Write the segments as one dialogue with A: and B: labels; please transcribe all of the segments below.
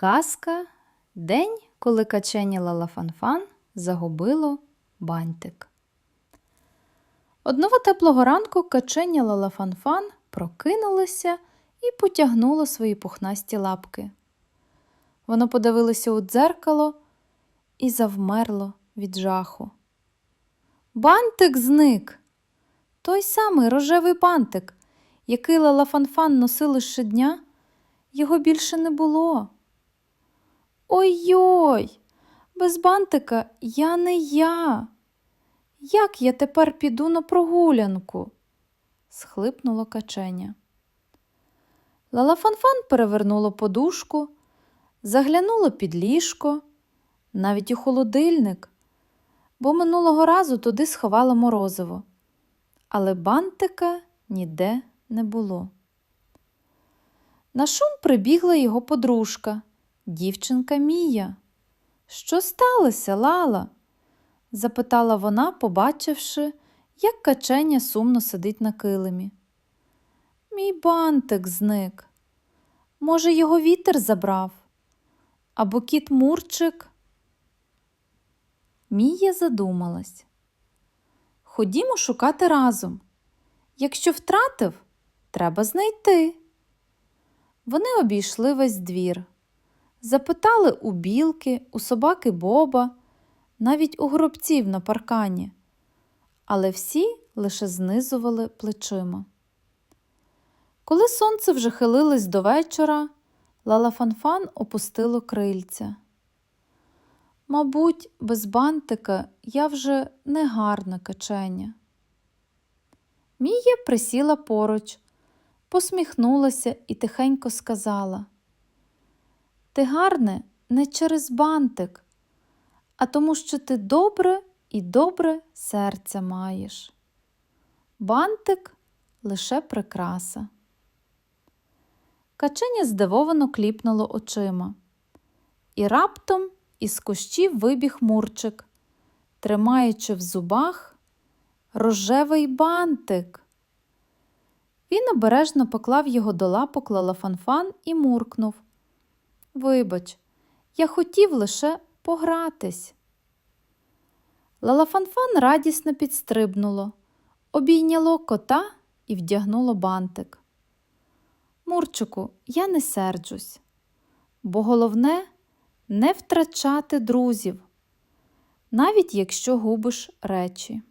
A: Казка День, коли каченя Лалафанфан загубило бантик. Одного теплого ранку каченя Лалафанфан прокинулося і потягнуло свої пухнасті лапки. Воно подивилося у дзеркало і завмерло від жаху. Бантик зник. Той самий рожевий бантик, який Лалафанфан носили щодня, його більше не було. Ой-ой, без бантика я не я. Як я тепер піду на прогулянку? схлипнуло каченя. Лалафанфан перевернуло подушку, заглянуло під ліжко, навіть у холодильник, бо минулого разу туди сховала морозиво, але бантика ніде не було. На шум прибігла його подружка, дівчинка Мія. Що сталося, Лала? запитала вона, побачивши, як каченя сумно сидить на килимі. Мій бантик зник. Може, його вітер забрав? Або кіт Мурчик? Мія задумалась. Ходімо шукати разом. Якщо втратив, треба знайти. Вони обійшли весь двір, запитали у білки, у собаки Боба, навіть у гробців на паркані, але всі лише знизували плечима. Коли сонце вже хилилось до вечора, Лалафанфан опустило крильця. Мабуть, без бантика я вже не гарне каченя. Мія присіла поруч, посміхнулася і тихенько сказала: Ти гарне не через бантик, а тому, що ти добре і добре серце маєш. Бантик лише прикраса. Каченя здивовано кліпнуло очима, і раптом із кущів вибіг мурчик, тримаючи в зубах рожевий бантик. Він обережно поклав його до лапок Лалафанфан і муркнув. Вибач, я хотів лише погратись. Лалафанфан радісно підстрибнуло, обійняло кота і вдягнуло бантик. Мурчику, я не серджусь, бо головне не втрачати друзів, навіть якщо губиш речі.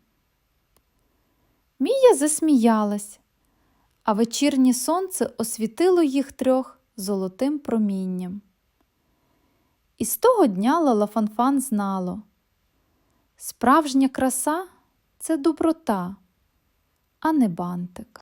A: Мія засміялась, а вечірнє сонце освітило їх трьох золотим промінням. І з того дня Лалафанфан знало справжня краса це доброта, а не бантик.